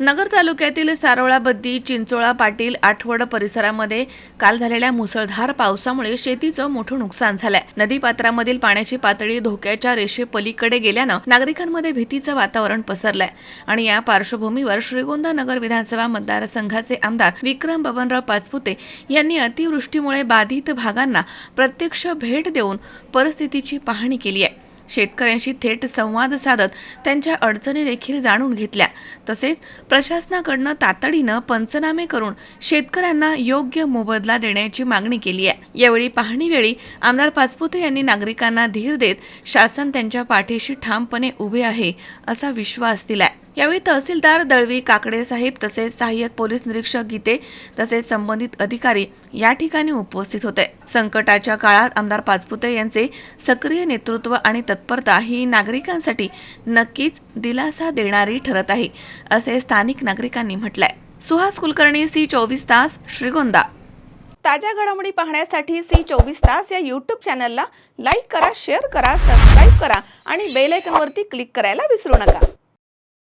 नगर तालुक्यातील सारोळा बद्दी चिंचोळा पाटील आठवड परिसरामध्ये काल झालेल्या मुसळधार पावसामुळे शेतीचं मोठं नुकसान झालंय. नदीपात्रामधील पाण्याची पातळी धोक्याच्या रेषेपलीकडे गेल्यानं नागरिकांमध्ये भीतीचं वातावरण पसरलंय. आणि या पार्श्वभूमीवर श्रीगोंदा नगर विधानसभा मतदारसंघाचे आमदार विक्रम बबनराव पाचपुते यांनी अतिवृष्टीमुळे बाधित भागांना प्रत्यक्ष भेट देऊन परिस्थितीची पाहणी केली आहे. शेतकऱ्यांशी थेट संवाद साधत त्यांच्या अडचणी देखील जाणून घेतल्या. तसेच प्रशासनाकडनं तातडीनं पंचनामे करून शेतकऱ्यांना योग्य मोबदला देण्याची मागणी केली आहे. यावेळी पाहणीवेळी आमदार पाचपुते यांनी नागरिकांना धीर देत शासन त्यांच्या पाठीशी ठामपणे उभे आहे असा विश्वास दिलाय. यावेळी तहसीलदार दळवी काकडे साहेब तसेच सहाय्यक पोलीस निरीक्षक गीते तसेच संबंधित अधिकारी या ठिकाणी उपस्थित होते. संकटाच्या काळात आमदार पाचपुते यांचे सक्रिय नेतृत्व आणि तत्परता ही नागरिकांसाठी नक्कीच दिलासा देणारी ठरत आहे असे स्थानिक नागरिकांनी म्हटलंय. सुहास कुलकर्णी सी चोवीस तास श्रीगोंदा. ताज्या घडामोडी पाहण्यासाठी सी चोवीस तास या यूट्यूब चॅनलला लाईक करा शेअर करा सबस्क्राईब करा आणि बेल आयकॉनवरती क्लिक करायला विसरू नका.